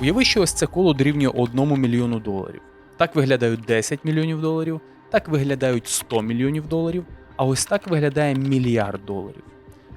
Уяви, що ось це коло дорівнює 1 мільйону доларів. Так виглядають 10 мільйонів доларів, так виглядають 100 мільйонів доларів, а ось так виглядає мільярд доларів.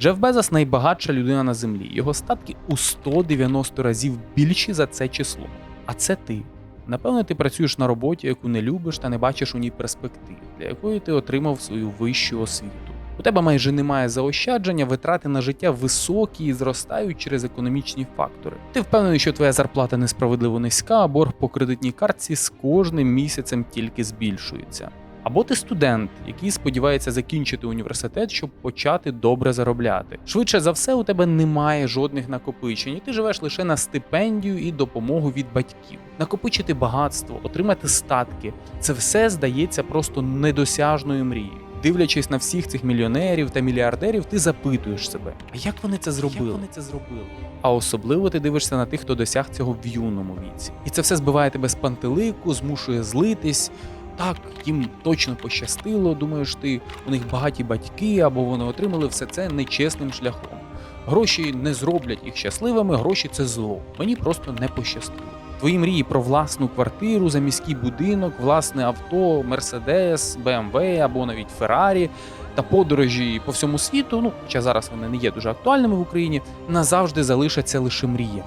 Джеф Безос найбагатша людина на землі. Його статки у 190 разів більші за це число. А це ти. Напевно, ти працюєш на роботі, яку не любиш та не бачиш у ній перспектив, для якої ти отримав свою вищу освіту. У тебе майже немає заощадження, витрати на життя високі і зростають через економічні фактори. Ти впевнений, що твоя зарплата несправедливо низька, а борг по кредитній картці з кожним місяцем тільки збільшується. Або ти студент, який сподівається закінчити університет, щоб почати добре заробляти. Швидше за все, у тебе немає жодних накопичень, і ти живеш лише на стипендію і допомогу від батьків. Накопичити багатство, отримати статки це все здається просто недосяжною мрією. Дивлячись на всіх цих мільйонерів та мільярдерів, ти запитуєш себе, а як вони це зробили? Як вони це зробили? А особливо ти дивишся на тих, хто досяг цього в юному віці. І це все збиває тебе з пантелику, змушує злитись. Так, їм точно пощастило, думаєш ти, у них багаті батьки, або вони отримали все це нечесним шляхом. Гроші не зроблять їх щасливими, гроші це зло. Мені просто не пощастило. Твої мрії про власну квартиру, заміський будинок, власне авто, Мерседес, БМВ або навіть Феррарі та подорожі по всьому світу, ну хоча зараз вони не є дуже актуальними в Україні, назавжди залишаться лише мріями.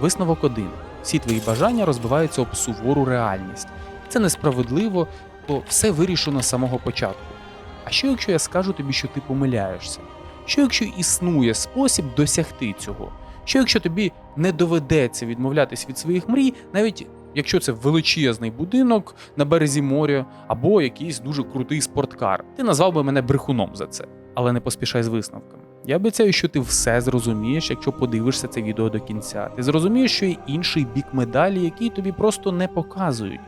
Висновок один: всі твої бажання розбиваються об сувору реальність. Це несправедливо, бо все вирішено з самого початку. А що якщо я скажу тобі, що ти помиляєшся? Що якщо існує спосіб досягти цього? Що якщо тобі не доведеться відмовлятись від своїх мрій, навіть якщо це величезний будинок на березі моря або якийсь дуже крутий спорткар? Ти назвав би мене брехуном за це, але не поспішай з висновками. Я обіцяю, що ти все зрозумієш, якщо подивишся це відео до кінця. Ти зрозумієш, що є інший бік медалі, який тобі просто не показують.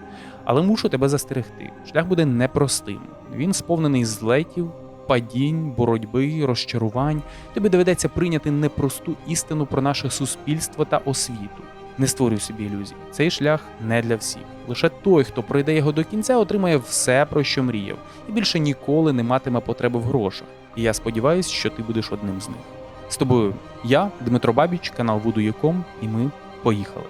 Але мушу тебе застерегти. Шлях буде непростим. Він сповнений злетів, падінь, боротьби, розчарувань. Тобі доведеться прийняти непросту істину про наше суспільство та освіту. Не створюй собі ілюзій. Цей шлях не для всіх. Лише той, хто пройде його до кінця, отримає все, про що мріяв, і більше ніколи не матиме потреби в грошах. І я сподіваюся, що ти будеш одним з них. З тобою я, Дмитро Бабіч, канал Voodoo.com, і ми поїхали.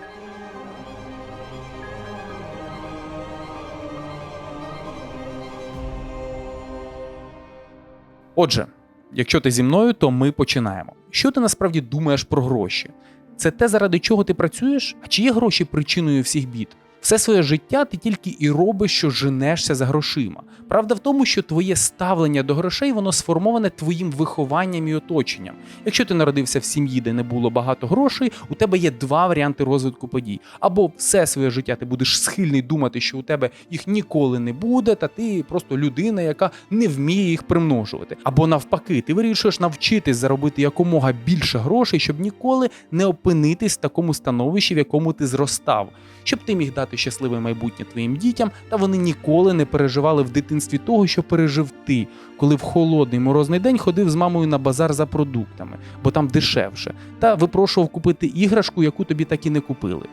Отже, якщо ти зі мною, то ми починаємо. Що ти насправді думаєш про гроші? Це те, заради чого ти працюєш? А чи є гроші причиною всіх бід? Все своє життя ти тільки і робиш, що женешся за грошима. Правда в тому, що твоє ставлення до грошей воно сформоване твоїм вихованням і оточенням. Якщо ти народився в сім'ї, де не було багато грошей, у тебе є два варіанти розвитку подій. Або все своє життя ти будеш схильний думати, що у тебе їх ніколи не буде, та ти просто людина, яка не вміє їх примножувати. Або навпаки, ти вирішуєш навчитись заробити якомога більше грошей, щоб ніколи не опинитись в такому становищі, в якому ти зростав, щоб ти міг дати щасливе майбутнє твоїм дітям, та вони ніколи не переживали в дитинстві того, що пережив ти, коли в холодний морозний день ходив з мамою на базар за продуктами, бо там дешевше, та випрошував купити іграшку, яку тобі так і не купили.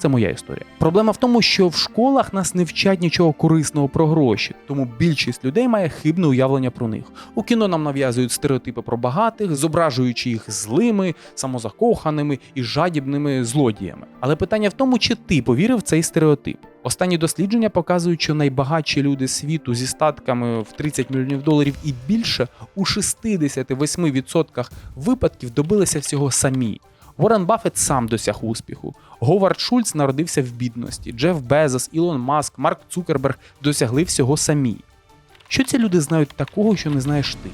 Це моя історія. Проблема в тому, що в школах нас не вчать нічого корисного про гроші, тому більшість людей має хибне уявлення про них. У кіно нам нав'язують стереотипи про багатих, зображуючи їх злими, самозакоханими і жадібними злодіями. Але питання в тому, чи ти повірив в цей стереотип. Останні дослідження показують, що найбагатші люди світу зі статками в 30 мільйонів доларів і більше у 68% випадків добилися всього самі. Уоррен Баффет сам досяг успіху. Говард Шульц народився в бідності. Джеф Безос, Ілон Маск, Марк Цукерберг досягли всього самі. Що ці люди знають такого, що не знаєш ти?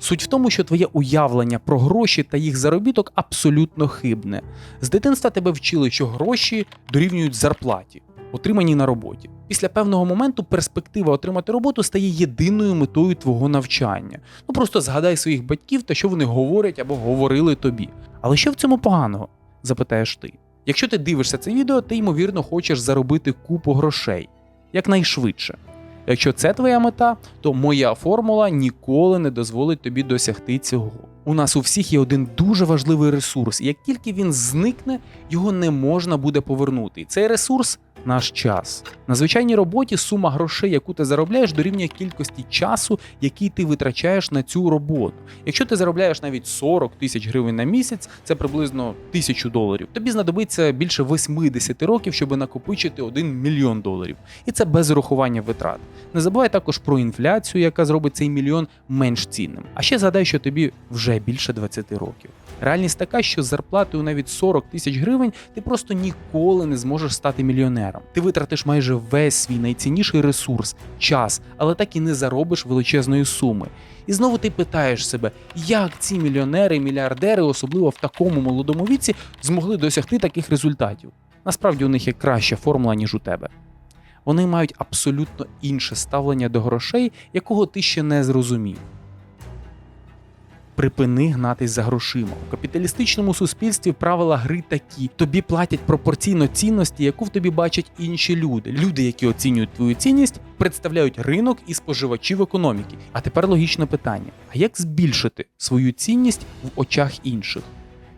Суть в тому, що твоє уявлення про гроші та їх заробіток абсолютно хибне. З дитинства тебе вчили, що гроші дорівнюють зарплаті, отриманій на роботі. Після певного моменту перспектива отримати роботу стає єдиною метою твого навчання. Ну просто згадай своїх батьків та що вони говорять або говорили тобі. Але що в цьому поганого? запитаєш ти. Якщо ти дивишся це відео, ти ймовірно хочеш заробити купу грошей якнайшвидше. Якщо це твоя мета, то моя формула ніколи не дозволить тобі досягти цього. У нас у всіх є один дуже важливий ресурс. і Як тільки він зникне, його не можна буде повернути. І цей ресурс наш час. На звичайній роботі сума грошей, яку ти заробляєш, дорівнює кількості часу, який ти витрачаєш на цю роботу. Якщо ти заробляєш навіть 40 тисяч гривень на місяць, це приблизно тисячу доларів. Тобі знадобиться більше 80 років, щоб накопичити 1 мільйон доларів. І це без урахування витрат. Не забувай також про інфляцію, яка зробить цей мільйон менш цінним. А ще згадай, що тобі вже більше 20 років. Реальність така, що з зарплатою навіть 40 тисяч гривень ти просто ніколи не зможеш стати мільйонером. Ти витратиш майже весь свій найцінніший ресурс час, але так і не заробиш величезної суми. І знову ти питаєш себе, як ці мільйонери мільярдери, особливо в такому молодому віці, змогли досягти таких результатів. Насправді у них є краща формула, ніж у тебе. Вони мають абсолютно інше ставлення до грошей, якого ти ще не зрозумів. Припини гнатись за грошима. У капіталістичному суспільстві правила гри такі: тобі платять пропорційно цінності, яку в тобі бачать інші люди. Люди, які оцінюють твою цінність, представляють ринок і споживачів економіки. А тепер логічне питання: а як збільшити свою цінність в очах інших?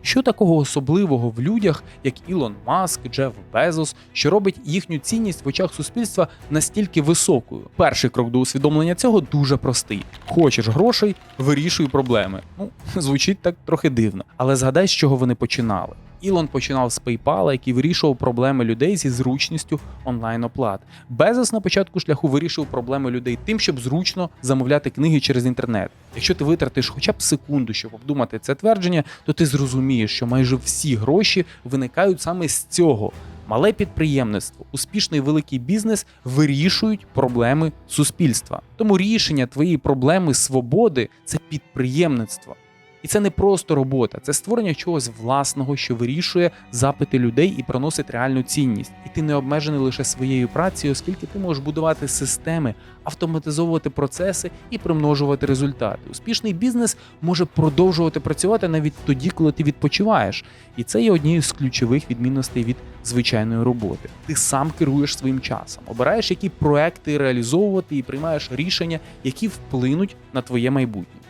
Що такого особливого в людях, як Ілон Маск, Джеф Безос, що робить їхню цінність в очах суспільства настільки високою? Перший крок до усвідомлення цього дуже простий: хочеш грошей, вирішуй проблеми. Ну звучить так трохи дивно, але згадай, з чого вони починали. Ілон починав з PayPal, який вирішував проблеми людей зі зручністю онлайн-оплат. Безос на початку шляху вирішив проблеми людей тим, щоб зручно замовляти книги через інтернет. Якщо ти витратиш хоча б секунду, щоб обдумати це твердження, то ти зрозумієш, що майже всі гроші виникають саме з цього. Мале підприємництво, успішний великий бізнес вирішують проблеми суспільства. Тому рішення твоєї проблеми свободи це підприємництво. І це не просто робота, це створення чогось власного, що вирішує запити людей і приносить реальну цінність. І ти не обмежений лише своєю працею, оскільки ти можеш будувати системи, автоматизовувати процеси і примножувати результати. Успішний бізнес може продовжувати працювати навіть тоді, коли ти відпочиваєш. І це є однією з ключових відмінностей від звичайної роботи. Ти сам керуєш своїм часом, обираєш, які проекти реалізовувати і приймаєш рішення, які вплинуть на твоє майбутнє.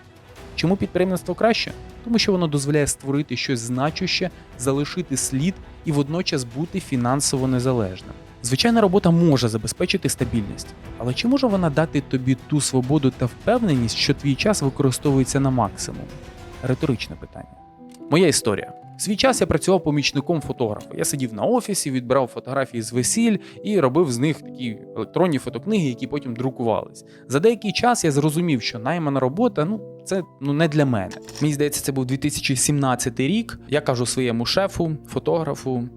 Чому підприємництво краще? Тому що воно дозволяє створити щось значуще, залишити слід і водночас бути фінансово незалежним. Звичайна робота може забезпечити стабільність, але чи може вона дати тобі ту свободу та впевненість, що твій час використовується на максимум? Риторичне питання. Моя історія. Свій час я працював помічником фотографа. Я сидів на офісі, відбирав фотографії з весіль і робив з них такі електронні фотокниги, які потім друкувались. За деякий час я зрозумів, що наймана робота ну це ну не для мене. Мені здається, це був 2017 рік. Я кажу своєму шефу, фотографу,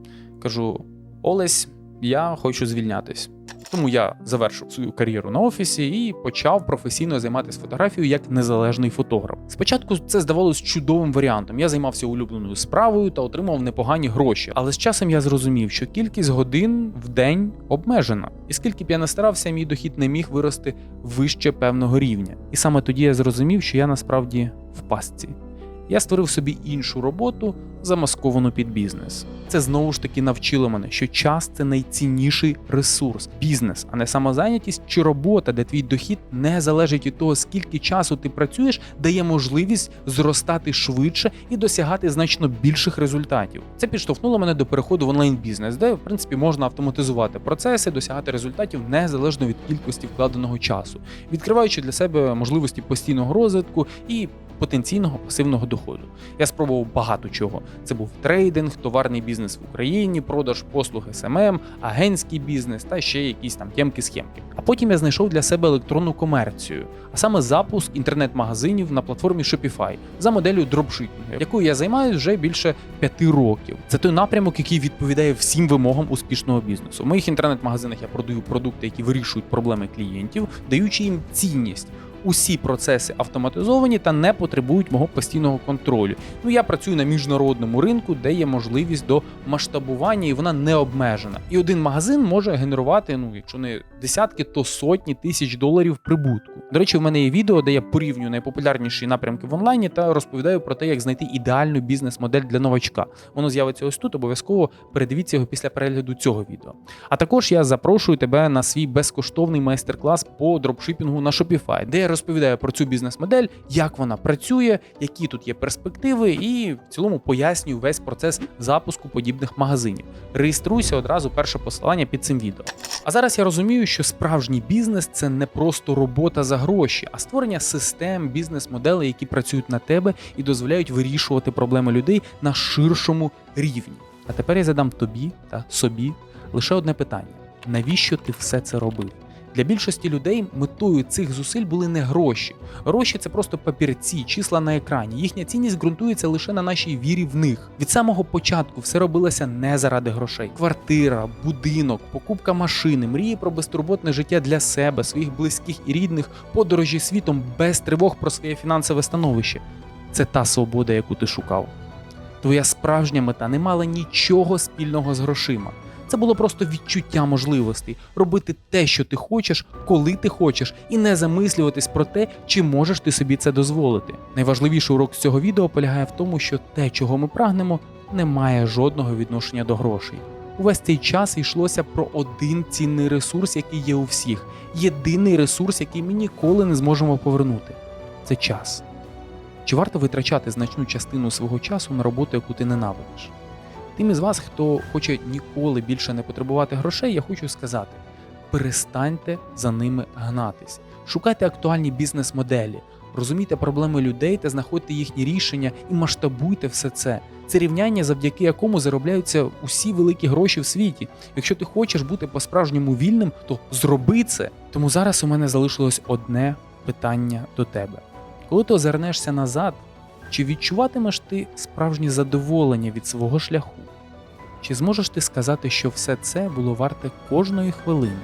кажу: Олесь, я хочу звільнятись. Тому я завершив свою кар'єру на офісі і почав професійно займатися фотографією як незалежний фотограф. Спочатку це здавалось чудовим варіантом. Я займався улюбленою справою та отримав непогані гроші. Але з часом я зрозумів, що кількість годин в день обмежена, і скільки б я не старався, мій дохід не міг вирости вище певного рівня. І саме тоді я зрозумів, що я насправді в пастці. Я створив собі іншу роботу, замасковану під бізнес. Це знову ж таки навчило мене, що час це найцінніший ресурс, бізнес, а не самозайнятість чи робота, де твій дохід не залежить від того, скільки часу ти працюєш, дає можливість зростати швидше і досягати значно більших результатів. Це підштовхнуло мене до переходу в онлайн-бізнес, де в принципі можна автоматизувати процеси, досягати результатів незалежно від кількості вкладеного часу, відкриваючи для себе можливості постійного розвитку і потенційного пасивного доходу. Я спробував багато чого. Це був трейдинг, товарний бізнес в Україні, продаж послуг СММ, агентський бізнес та ще якісь там тємки-схемки. А потім я знайшов для себе електронну комерцію, а саме запуск інтернет-магазинів на платформі Shopify за моделлю дропшипінгу, якою я займаюся вже більше п'яти років. Це той напрямок, який відповідає всім вимогам успішного бізнесу. У моїх інтернет-магазинах я продаю продукти, які вирішують проблеми клієнтів, даючи їм цінність. Усі процеси автоматизовані та не потребують мого постійного контролю. Ну я працюю на міжнародному ринку, де є можливість до масштабування, і вона не обмежена. І один магазин може генерувати, ну якщо не десятки, то сотні тисяч доларів прибутку. До речі, в мене є відео, де я порівнюю найпопулярніші напрямки в онлайні та розповідаю про те, як знайти ідеальну бізнес-модель для новачка. Воно з'явиться ось тут. Обов'язково передивіться його після перегляду цього відео. А також я запрошую тебе на свій безкоштовний майстер-клас по дропшипінгу на Shopify, де я розповідаю про цю бізнес-модель, як вона працює, які тут є перспективи, і в цілому пояснюю весь процес запуску подібних магазинів. Реєструйся одразу перше посилання під цим відео. А зараз я розумію, що справжній бізнес це не просто робота за гроші, а створення систем, бізнес-моделей, які працюють на тебе і дозволяють вирішувати проблеми людей на ширшому рівні. А тепер я задам тобі та собі лише одне питання: навіщо ти все це робив? Для більшості людей метою цих зусиль були не гроші. Гроші це просто папірці, числа на екрані. Їхня цінність ґрунтується лише на нашій вірі в них. Від самого початку все робилося не заради грошей. Квартира, будинок, покупка машини, мрії про безтурботне життя для себе, своїх близьких і рідних, подорожі світом без тривог про своє фінансове становище. Це та свобода, яку ти шукав. Твоя справжня мета не мала нічого спільного з грошима. Це було просто відчуття можливостей робити те, що ти хочеш, коли ти хочеш, і не замислюватись про те, чи можеш ти собі це дозволити. Найважливіший урок з цього відео полягає в тому, що те, чого ми прагнемо, не має жодного відношення до грошей. Увесь цей час йшлося про один цінний ресурс, який є у всіх. Єдиний ресурс, який ми ніколи не зможемо повернути це час. Чи варто витрачати значну частину свого часу на роботу, яку ти ненавидиш? Тим із вас, хто хоче ніколи більше не потребувати грошей, я хочу сказати: перестаньте за ними гнатись, шукайте актуальні бізнес-моделі, розумійте проблеми людей та знаходьте їхні рішення і масштабуйте все це. Це рівняння, завдяки якому заробляються усі великі гроші в світі. Якщо ти хочеш бути по-справжньому вільним, то зроби це. Тому зараз у мене залишилось одне питання до тебе. Коли ти озирнешся назад, чи відчуватимеш ти справжнє задоволення від свого шляху? Чи зможеш ти сказати, що все це було варте кожної хвилини?